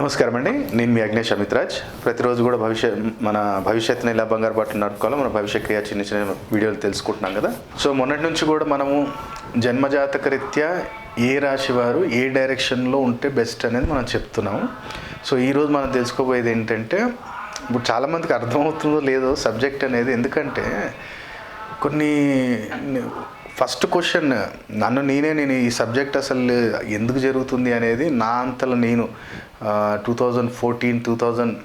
నమస్కారం అండి నేను మీ అగ్నేష్ అమిత్రాజ్ ప్రతిరోజు కూడా భవిష్య మన భవిష్యత్తుని ఎలా బంగారు బట్టలు నడుపుకోవాలో మన భవిష్య క్రియ చిన్న చిన్న వీడియోలు తెలుసుకుంటున్నాం కదా. సో మొన్నటి నుంచి కూడా మనము జన్మజాతక రీత్యా ఏ రాశి వారు ఏ డైరెక్షన్లో ఉంటే బెస్ట్ అనేది మనం చెప్తున్నాము. సో ఈరోజు మనం తెలుసుకోబోయేది ఏంటంటే ఇప్పుడు చాలామందికి అర్థమవుతుందో లేదో సబ్జెక్ట్ అనేది ఎందుకంటే కొన్ని ఫస్ట్ క్వశ్చన్ నన్ను నేనే నేను ఈ సబ్జెక్ట్ అసలు ఎందుకు జరుగుతుంది అనేది నా అంతలో నేను two thousand fourteen two thousand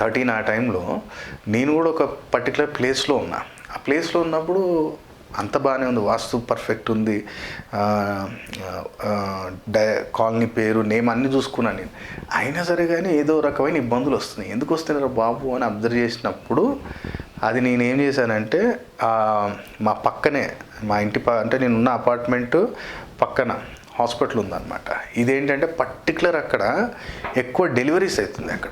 thirteen ఆ టైంలో నేను కూడా ఒక పర్టికులర్ ప్లేస్లో ఉన్నా. ఆ ప్లేస్లో ఉన్నప్పుడు అంత బాగానే ఉంది. వాస్తు పర్ఫెక్ట్ ఉంది. డై కాలనీ పేరు నేమ్ అన్నీ చూసుకున్నాను నేను. అయినా సరే కానీ ఏదో రకమైన ఇబ్బందులు వస్తున్నాయి. ఎందుకు వస్తున్నాయి బాబు అని అబ్జర్వ్ చేసినప్పుడు అది నేను ఏం చేశానంటే మా పక్కనే మా ఇంటి ప అంటే నేను ఉన్న అపార్ట్మెంట్ పక్కన హాస్పిటల్ ఉందన్నమాట ఇదేంటంటే పర్టికులర్ అక్కడ ఎక్కువ డెలివరీస్ అవుతుంది అక్కడ.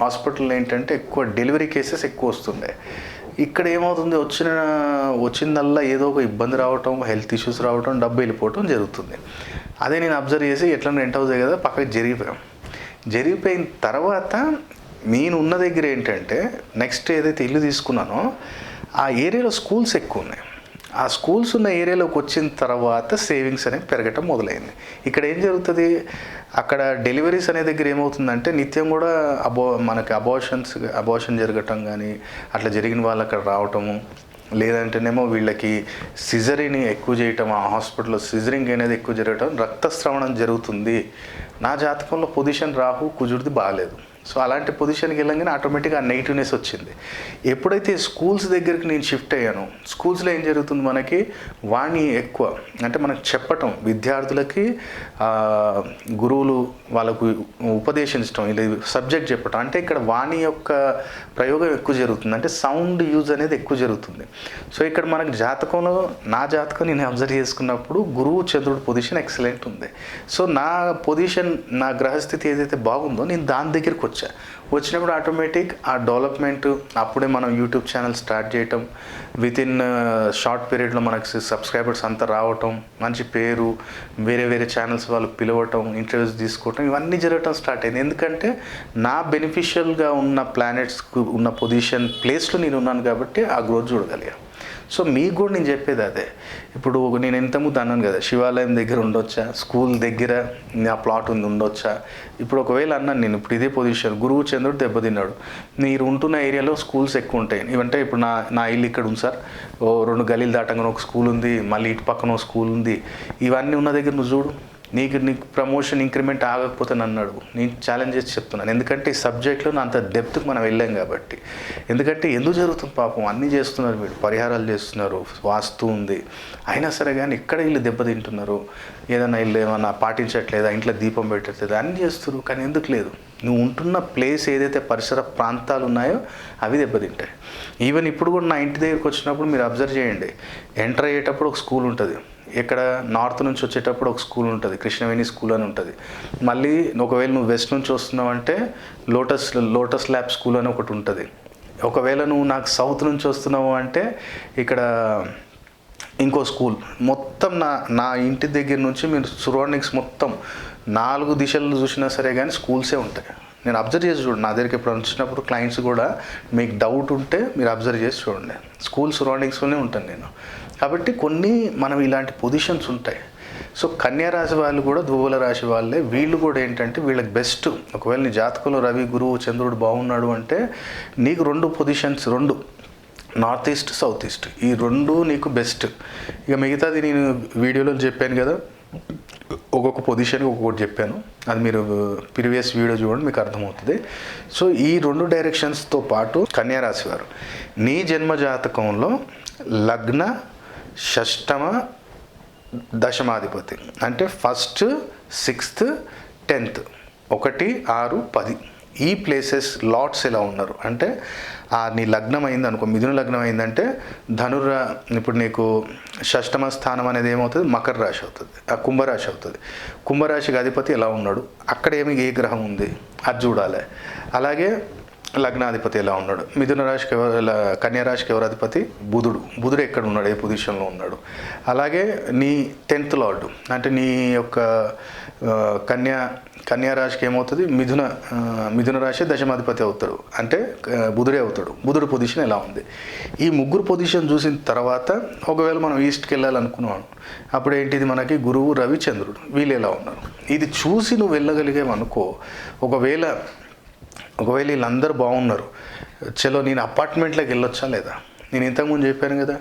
హాస్పిటల్ ఏంటంటే ఎక్కువ డెలివరీ కేసెస్ ఎక్కువ వస్తుండే. ఇక్కడ ఏమవుతుంది? వచ్చిన వచ్చిందల్లా ఏదో ఒక ఇబ్బంది రావటం హెల్త్ ఇష్యూస్ రావటం డబ్బు వెళ్ళిపోవటం జరుగుతుంది. అదే నేను అబ్జర్వ్ చేసి ఎట్లా రెంట్ హౌస్ కదా పక్కకి జరిగిపోయాం. జరిగిపోయిన తర్వాత నేను ఉన్న దగ్గర ఏంటంటే నెక్స్ట్ ఏదైతే ఇల్లు తీసుకున్నానో ఆ ఏరియాలో స్కూల్స్ ఎక్కువ ఉన్నాయి. ఆ స్కూల్స్ ఉన్న ఏరియాలోకి వచ్చిన తర్వాత సేవింగ్స్ అనేవి పెరగటం మొదలైంది. ఇక్కడ ఏం జరుగుతుంది? అక్కడ డెలివరీస్ అనే దగ్గర ఏమవుతుందంటే నిత్యం కూడా అబో మనకి అబోషన్స్ అబోషన్ జరగటం కానీ అట్లా జరిగిన వాళ్ళు అక్కడ రావటము లేదంటేనేమో వీళ్ళకి సిజరీని ఎక్కువ చేయటం ఆ హాస్పిటల్లో సిజరింగ్ అనేది ఎక్కువ జరగటం రక్తస్రవణం జరుగుతుంది. నా జాతకంలో పొజిషన్ రాహు కుజుడిది బాగాలేదు. సో అలాంటి పొజిషన్కి వెళ్ళంగానే ఆటోమేటిక్గా ఆ నెగిటివ్నెస్ వచ్చింది. ఎప్పుడైతే స్కూల్స్ దగ్గరికి నేను షిఫ్ట్ అయ్యాను స్కూల్స్లో ఏం జరుగుతుంది మనకి? వాణి ఎక్కువ. అంటే మనకు చెప్పటం విద్యార్థులకి గురువులు వాళ్ళకు ఉపదేశించడం ఇలా సబ్జెక్ట్ చెప్పటం. అంటే ఇక్కడ వాణి యొక్క ప్రయోగం ఎక్కువ జరుగుతుంది. అంటే సౌండ్ యూజ్ అనేది ఎక్కువ జరుగుతుంది. సో ఇక్కడ మనకు జాతకంలో నా జాతకం నేను అబ్జర్వ్ చేసుకున్నప్పుడు గురువు చంద్రుడు పొజిషన్ ఎక్సలెంట్ ఉంది. సో నా పొజిషన్ నా గ్రహస్థితి ఏదైతే బాగుందో నేను దాని దగ్గరికి వచ్చా. వచ్చినప్పుడు ఆటోమేటిక్ ఆ డెవలప్మెంట్ అప్పుడే మనం యూట్యూబ్ ఛానల్ స్టార్ట్ చేయటం విత్ ఇన్ షార్ట్ పీరియడ్లో మనకి సబ్స్క్రైబర్స్ అంతా రావటం మంచి పేరు వేరే వేరే ఛానల్స్ వాళ్ళు పిలవటం ఇంటర్వ్యూస్ తీసుకోవటం ఇవన్నీ జరగటం స్టార్ట్ అయింది. ఎందుకంటే నా బెనిఫిషియల్గా ఉన్న ప్లానెట్స్కు ఉన్న పొజిషన్ ప్లేస్లో నేను ఉన్నాను కాబట్టి ఆ గ్రోత్ చూడగలిగాను. సో మీకు కూడా నేను చెప్పేది అదే. ఇప్పుడు నేను ఎంత ఇంతకుముందు అన్నాను కదా శివాలయం దగ్గర ఉండొచ్చా స్కూల్ దగ్గర నా ప్లాట్ ఉంది ఉండొచ్చా? ఇప్పుడు ఒకవేళ అన్నాను నేను ఇప్పుడు ఇదే పొజిషన్ గురువు చంద్రుడు దెబ్బతిన్నాడు. మీరు ఉంటున్న ఏరియాలో స్కూల్స్ ఎక్కువ ఉంటాయి. ఇవంటే ఇప్పుడు నా నా ఇల్లు ఇక్కడ ఉంది సార్. ఓ రెండు గలీలు దాటంగానే ఒక స్కూల్ ఉంది మళ్ళీ ఇటు పక్కన ఒక స్కూల్ ఉంది. ఇవన్నీ ఉన్న దగ్గర నువ్వు చూడు. నీకు నీకు ప్రమోషన్ ఇంక్రిమెంట్ ఆగకపోతే నన్ను అడుగు. నేను ఛాలెంజ్ చేసి చెప్తున్నాను. ఎందుకంటే ఈ సబ్జెక్ట్లో అంత డెప్త్కి మనం వెళ్ళాం కాబట్టి. ఎందుకంటే ఎందుకు జరుగుతుంది పాపం? అన్నీ చేస్తున్నారు వీళ్ళు. పరిహారాలు చేస్తున్నారు. వాస్తు ఉంది. అయినా సరే కానీ ఎక్కడ వీళ్ళు దెబ్బతింటున్నారు? ఏదైనా వీళ్ళు ఏమన్నా పాటించట్లేదా? ఇంట్లో దీపం పెట్టట్లేదు? అన్నీ చేస్తున్నారు. కానీ ఎందుకు లేదు? నువ్వు ఉంటున్న ప్లేస్ ఏదైతే పరిసర ప్రాంతాలు ఉన్నాయో అవి దెబ్బతింటాయి. ఈవెన్ ఇప్పుడు కూడా నా ఇంటి దగ్గరికి వచ్చినప్పుడు మీరు అబ్జర్వ్ చేయండి. ఎంటర్ అయ్యేటప్పుడు ఒక స్కూల్ ఉంటుంది. ఇక్కడ నార్త్ నుంచి వచ్చేటప్పుడు ఒక స్కూల్ ఉంటుంది కృష్ణవేణి స్కూల్ అని ఉంటుంది. మళ్ళీ ఒకవేళ నువ్వు వెస్ట్ నుంచి వస్తున్నావు అంటే లోటస్ లోటస్ ల్యాబ్ స్కూల్ అని ఒకటి ఉంటుంది. ఒకవేళ నువ్వు నాకు సౌత్ నుంచి వస్తున్నావు అంటే ఇక్కడ ఇంకో స్కూల్. మొత్తం నా నా ఇంటి దగ్గర నుంచి మీరు సరౌండింగ్స్ మొత్తం నాలుగు దిశలు చూసినా సరే కానీ స్కూల్సే ఉంటాయి. నేను అబ్జర్వ్ చేసి చూడండి నా దగ్గరికి ఎప్పుడు వచ్చినప్పుడు క్లయింట్స్ కూడా మీకు డౌట్ ఉంటే మీరు అబ్జర్వ్ చేసి చూడండి. స్కూల్ సరౌండింగ్స్లోనే ఉంటాను నేను. కాబట్టి కొన్ని మనం ఇలాంటి పొజిషన్స్ ఉంటాయి. సో కన్యా రాశి వాళ్ళు కూడా ధ్రువుల రాశి వాళ్ళే. వీళ్ళు కూడా ఏంటంటే వీళ్ళకి బెస్ట్ ఒకవేళ నీ జాతకంలో రవి గురువు చంద్రుడు బాగున్నాడు అంటే నీకు రెండు పొజిషన్స్ రెండు. నార్త్ ఈస్ట్ సౌత్ ఈస్ట్ ఈ రెండు నీకు బెస్ట్ ఇక మిగతాది నేను వీడియోలో చెప్పాను కదా. ఒక్కొక్క పొజిషన్కి ఒక్కొక్కటి చెప్పాను. అది మీరు ప్రీవియస్ వీడియో చూడండి మీకు అర్థమవుతుంది. సో ఈ రెండు డైరెక్షన్స్తో పాటు కన్యా రాశి వారు. నీ జన్మ జాతకంలో లగ్న షష్టమ దశమాధిపతి. అంటే ఫస్ట్ సిక్స్త్ టెన్త్. ఒకటి ఆరు పది. ఈ ప్లేసెస్ లాట్స్ ఎలా ఉన్నారు? అంటే ఆ నీ లగ్నం అయింది అనుకో మిథున లగ్నం అయిందంటే ధనుర ఇప్పుడు నీకు షష్టమ స్థానం అనేది ఏమవుతుంది? మకర రాశి అవుతుంది. ఆ కుంభరాశి అవుతుంది. కుంభరాశికి అధిపతి ఎలా ఉన్నాడు? అక్కడ ఏమి ఏ గ్రహం ఉంది? అది చూడాలి. అలాగే లగ్నాధిపతి ఎలా ఉన్నాడు? మిథున రాశికి ఎవరు ఎలా కన్యా రాశికి ఎవరు అధిపతి? బుధుడు. బుధుడు ఎక్కడ ఉన్నాడు? ఏ పొజిషన్లో ఉన్నాడు? అలాగే నీ టెన్త్ లార్డు అంటే నీ యొక్క కన్యా కన్యా రాశికి ఏమవుతుంది? మిథున మిథున రాశి దశమాధిపతి అవుతాడు. అంటే బుధుడే అవుతాడు. బుధుడు పొజిషన్ ఎలా ఉంది? ఈ ముగ్గురు పొజిషన్ చూసిన తర్వాత ఒకవేళ మనం ఈస్ట్కి వెళ్ళాలనుకున్నాం అప్పుడు ఏంటిది మనకి? గురువు రవిచంద్రుడు. వీళ్ళు ఎలా ఉన్నారు? ఇది చూసి నువ్వు వెళ్ళగలిగేవనుకో ఒకవేళ ఒకవేళ వీళ్ళందరూ బాగున్నారు. చలో నేను అపార్ట్మెంట్లోకి వెళ్ళొచ్చా లేదా? నేను ఇంతకుముందు చెప్పాను కదా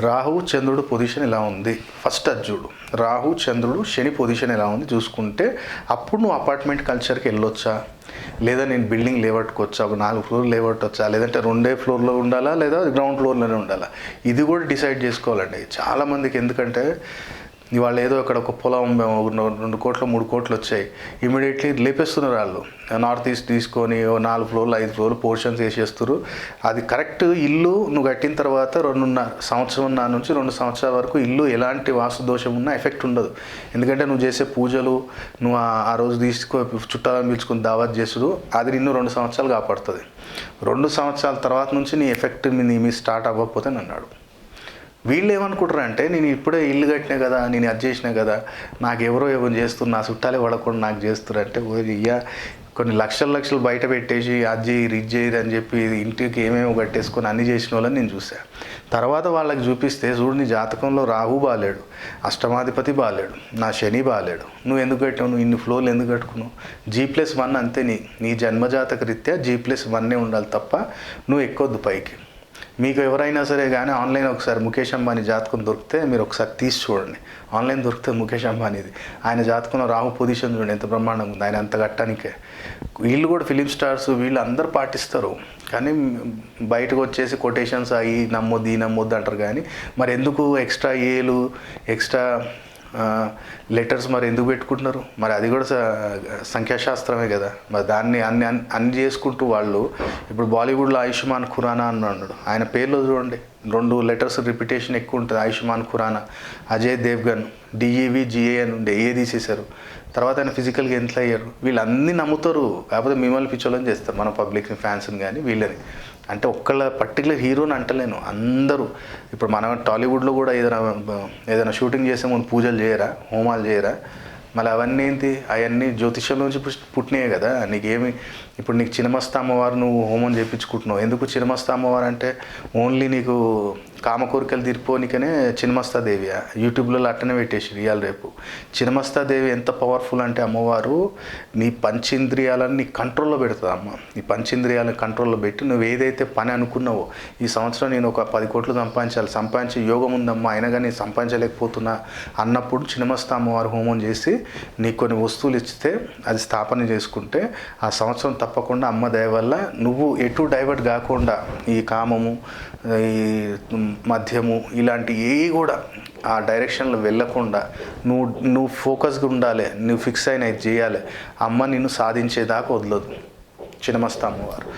రాహు చంద్రుడు పొజిషన్ ఎలా ఉంది? ఫస్ట్ అది చూడు. రాహు చంద్రుడు శని పొజిషన్ ఎలా ఉంది? చూసుకుంటే అప్పుడు నువ్వు అపార్ట్మెంట్ కల్చర్కి వెళ్ళొచ్చా? లేదా నేను బిల్డింగ్ లేవట్టుకోవచ్చా ఒక నాలుగు ఫ్లోర్ లేవట్టొచ్చా? లేదంటే రెండే ఫ్లోర్లో ఉండాలా? లేదా గ్రౌండ్ ఫ్లోర్లోనే ఉండాలా? ఇది కూడా డిసైడ్ చేసుకోవాలండి. చాలామందికి ఎందుకంటే ఇవాళ ఏదో అక్కడ ఒక పొలం రెండు కోట్లు మూడు కోట్లు వచ్చాయి. ఇమీడియట్లీ లేపేస్తున్నారు వాళ్ళు. నార్త్ ఈస్ట్ తీసుకొని నాలుగు ఫ్లోర్లు ఐదు ఫ్లోర్లు పోర్షన్స్ వేసేస్తారు అది కరెక్ట్ ఇల్లు నువ్వు కట్టిన తర్వాత రెండున్నర సంవత్సరం నా నుంచి రెండు సంవత్సరాల వరకు ఇల్లు ఎలాంటి వాస్తు దోషం ఉన్నా ఎఫెక్ట్ ఉండదు. ఎందుకంటే నువ్వు చేసే పూజలు నువ్వు ఆ- ఆ రోజు తీసుకో చుట్టాలను పిలుచుకుని దావత్ చేసుడు అది నిన్ను రెండు సంవత్సరాలు కాపాడుతుంది. రెండు సంవత్సరాల తర్వాత నుంచి నీ ఎఫెక్ట్ నీ మీ స్టార్ట్ అవ్వకపోతే అన్నాడు వీళ్ళు ఏమనుకుంటారు అంటే నేను ఇప్పుడే ఇల్లు కట్టినా కదా నేను అది చేసినా కదా నాకు ఎవరో ఎవరు చేస్తున్నారు నా చుట్టాలే పడకుండా నాకు చేస్తున్నారు అంటే కొన్ని లక్షల లక్షలు బయట పెట్టేసి అది చేయి ఇది చేయరు అని చెప్పి ఇంటికి ఏమేమో కట్టేసుకొని అన్ని చేసిన వాళ్ళని నేను చూశాను తర్వాత వాళ్ళకి చూపిస్తే చూడు నీ జాతకంలో రాహు బాలేడు అష్టమాధిపతి బాలేడు నా శని బాలేడు నువ్వు ఎందుకు కట్టావు నువ్వు ఇన్ని ఫ్లోర్లు ఎందుకు కట్టుకున్నావు? జీ ప్లస్ వన్ అంతే నీ నీ జన్మజాతక రీత్యా జీ ప్లస్ వన్నే ఉండాలి తప్ప నువ్వు ఎక్కొద్దు పైకి. మీకు ఎవరైనా సరే కానీ ఆన్లైన్ ఒకసారి ముఖేష్ అంబానీ జాతకం దొరికితే మీరు ఒకసారి తీసి చూడండి. ఆన్లైన్ దొరికితే ముఖేష్ అంబానీది ఆయన జాతకంలో రాహు పొజిషన్ చూడండి ఎంత బ్రహ్మాండంగా ఉంది. ఆయన అంత గట్టానికే. వీళ్ళు కూడా ఫిలిం స్టార్స్ వీళ్ళు అందరు పాటిస్తారు. కానీ బయటకు వచ్చేసి కొటేషన్స్ అవి నమ్మొద్దు ఈ నమ్మొద్దు అంటారు కానీ మరి ఎందుకు ఎక్స్ట్రా ఏలు ఎక్స్ట్రా లెటర్స్ మరి ఎందుకు పెట్టుకుంటున్నారు? మరి అది కూడా సంఖ్యాశాస్త్రమే కదా. మరి దాన్ని అన్ని అన్ని- అన్ని చేసుకుంటూ వాళ్ళు ఇప్పుడు బాలీవుడ్లో ఆయుష్మాన్ ఖురానా అన్నాడు ఆయన పేర్లు చూడండి. రెండు లెటర్స్ రిపిటేషన్ ఎక్కువ ఉంటుంది Ayushmann Khurrana Ajay Devgn D E V G A N ఉండే ఏ తీసేశారు తర్వాత ఆయన ఫిజికల్గా ఎంత అయ్యారు? వీళ్ళన్నీ నమ్ముతారు కాకపోతే మిమ్మల్ని పిచ్చోళ్ళని చేస్తారు మన పబ్లిక్ని ఫ్యాన్స్ని కానీ వీళ్ళని. అంటే ఒక్కళ్ళ పర్టికులర్ హీరోని అంటలేను అందరూ. ఇప్పుడు మనం టాలీవుడ్లో కూడా ఏదైనా ఏదైనా షూటింగ్ చేసే ముందు పూజలు చేయరా హోమాలు చేయరా? మళ్ళీ అవన్నీ ఏంటి? అవన్నీ జ్యోతిష్యం నుంచి పుట్టినాయి కదా నీకేమి ఇప్పుడు నీకు చినమస్త అమ్మవారు నువ్వు హోమం చేయించుకుంటున్నావు ఎందుకు చినమస్త అమ్మవారు అంటే ఓన్లీ నీకు కామ కోరికలు తీరిపోనికనే చినమస్తాదేవి యూట్యూబ్లలో అట్టనే పెట్టేసి ఇవాళ రేపు. చినమస్తాదేవి ఎంత పవర్ఫుల్ అంటే అమ్మవారు నీ పంచేంద్రియాలను నీ కంట్రోల్లో పెడుతుంది అమ్మ. నీ పంచేంద్రియాలను కంట్రోల్లో పెట్టి నువ్వు ఏదైతే పని అనుకున్నావో ఈ సంవత్సరం నేను ఒక పది కోట్లు సంపాదించాలి సంపాదించే యోగం ఉందమ్మా అయినా కానీ సంపాదించలేకపోతున్నా అన్నప్పుడు చినమస్త అమ్మవారు హోమం చేసి నీకు కొన్ని వస్తువులు ఇస్తే అది స్థాపన చేసుకుంటే ఆ సంవత్సరం తప్పకుండా అమ్మ దయ వల్ల నువ్వు ఎటు డైవర్ట్ కాకుండా ఈ కామము ఈ మద్యము ఇలాంటి ఏవి కూడా ఆ డైరెక్షన్లో వెళ్ళకుండా నువ్వు నువ్వు ఫోకస్గా ఉండాలి నువ్వు ఫిక్స్ అయిన ఇది చేయాలి. అమ్మ నిన్ను సాధించేదాకా వదలదు. చిన్నమస్త అమ్మవారు.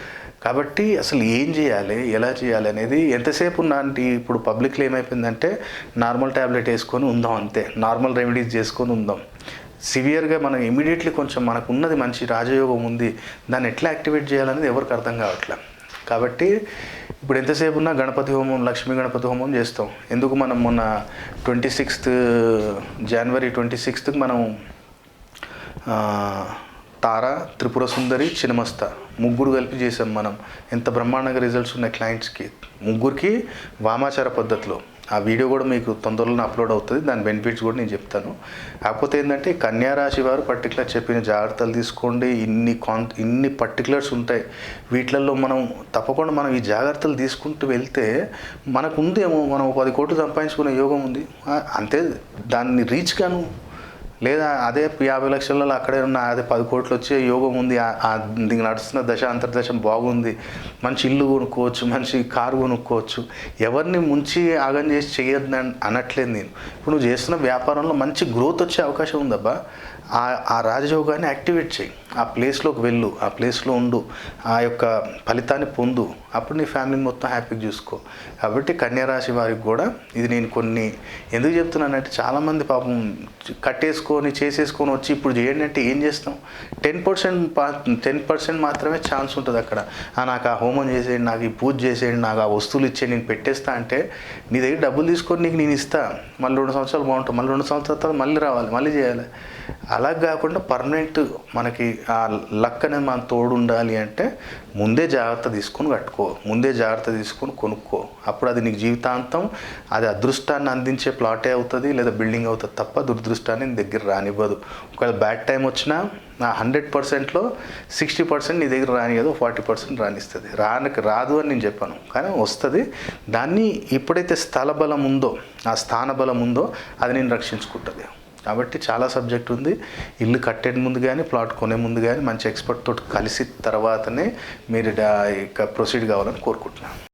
కాబట్టి అసలు ఏం చేయాలి ఎలా చేయాలి అనేది ఎంతసేపు నాంటి ఇప్పుడు పబ్లిక్లో ఏమైపోయిందంటే నార్మల్ ట్యాబ్లెట్ వేసుకొని ఉందాం అంతే. నార్మల్ రెమెడీస్ చేసుకొని ఉందాం. సివియర్గా మనం ఇమీడియట్లీ కొంచెం మనకు ఉన్నది మంచి రాజయోగం ఉంది దాన్ని ఎట్లా యాక్టివేట్ చేయాలనేది ఎవరికి అర్థం కావట్లే. కాబట్టి ఇప్పుడు ఎంతసేపు ఉన్నా గణపతి హోమం లక్ష్మీ గణపతి హోమం చేస్తాం. ఎందుకు మనం మొన్న ట్వంటీ సిక్స్త్ జనవరి ట్వంటీ సిక్స్త్కి మనం తార త్రిపుర సుందరి చినమస్త ముగ్గురు కలిపి చేసాం మనం. ఎంత బ్రహ్మాండంగా రిజల్ట్స్ ఉన్నాయి క్లయింట్స్కి ముగ్గురికి వామాచార పద్ధతిలో. ఆ వీడియో కూడా మీకు తొందరలో అప్లోడ్ అవుతుంది. దాని బెనిఫిట్స్ కూడా నేను చెప్తాను. కాకపోతే ఏంటంటే కన్యా రాశి వారు పర్టికులర్ చెప్పిన జాగ్రత్తలు తీసుకోండి. ఇన్ని కాన్ ఇన్ని పర్టికులర్స్ ఉంటాయి. వీటిలలో మనం తప్పకుండా మనం ఈ జాగ్రత్తలు తీసుకుంటూ వెళ్తే మనకు ఉందేమో మనం పది కోట్లు సంపాదించుకునే యోగం ఉంది. అంతే. దాన్ని రీచ్ గాను లేదా అదే యాభై లక్షలలో అక్కడే ఉన్న అదే పది కోట్లు వచ్చే యోగం ఉంది దీనికి నడుస్తున్న దశ అంతర్దశం బాగుంది. మంచి ఇల్లు కొనుక్కోవచ్చు మంచి కారు కొనుక్కోవచ్చు. ఎవరిని ముంచి ఆగం చేసి చేయొద్దని అని అనట్లేదు నేను. ఇప్పుడు నువ్వు చేస్తున్న వ్యాపారంలో మంచి గ్రోత్ వచ్చే అవకాశం ఉందబ్బా. ఆ ఆ రాజయోగాన్ని యాక్టివేట్ చేయి. ఆ ప్లేస్లోకి వెళ్ళు ఆ ప్లేస్లో ఉండు ఆ యొక్క ఫలితాన్ని పొందు. అప్పుడు నీ ఫ్యామిలీని మొత్తం హ్యాపీగా చూసుకో. కాబట్టి కన్యారాశి వారికి కూడా ఇది నేను కొన్ని ఎందుకు చెప్తున్నానంటే చాలామంది పాపం కట్టేసుకొని చేసేసుకొని వచ్చి ఇప్పుడు చేయండి అంటే ఏం చేస్తాం? టెన్ పర్సెంట్ టెన్ పర్సెంట్ మాత్రమే ఛాన్స్ ఉంటుంది అక్కడ. నాకు ఆ హోమం చేసేయండి నాకు ఈ పూజ చేసేయండి నాకు ఆ వస్తువులు ఇచ్చేయండి నేను పెట్టేస్తా అంటే నీ దగ్గర డబ్బులు తీసుకొని నీకు నేను ఇస్తా. మళ్ళీ రెండు సంవత్సరాలు బాగుంటుంది మళ్ళీ రెండు సంవత్సరాల తర్వాత మళ్ళీ రావాలి మళ్ళీ చేయాలి. అలా కాకుండా పర్మనెంట్ మనకి ఆ లక్ అనేది మన తోడు ఉండాలి అంటే ముందే జాగ్రత్త తీసుకొని కట్టుకో ముందే జాగ్రత్త తీసుకొని కొనుక్కో. అప్పుడు అది నీకు జీవితాంతం అది అదృష్టాన్ని అందించే ప్లాటే అవుతుంది లేదా బిల్డింగ్ అవుతుంది తప్ప దురదృష్టాన్ని నీ దగ్గర రానివ్వదు. ఒకవేళ బ్యాడ్ టైం వచ్చినా నా హండ్రెడ్ పర్సెంట్లో సిక్స్టీ పర్సెంట్ నీ దగ్గర రానియదు ఫార్టీ పర్సెంట్ రానిస్తుంది. రానికి రాదు అని నేను చెప్పాను. కానీ వస్తుంది. దాన్ని ఎప్పుడైతే స్థల బలం ఉందో ఆ స్థాన బలం ఉందో అది నేను రక్షించుకుంటుంది. కాబట్టి చాలా సబ్జెక్ట్ ఉంది. ఇల్లు కట్టే ముందు కానీ ప్లాట్ కొనే ముందు కానీ మంచి ఎక్స్పర్ట్ తోటి కలిసి తర్వాతనే మీరు ఇక ప్రొసీడ్ కావాలని కోరుకుంటున్నాను.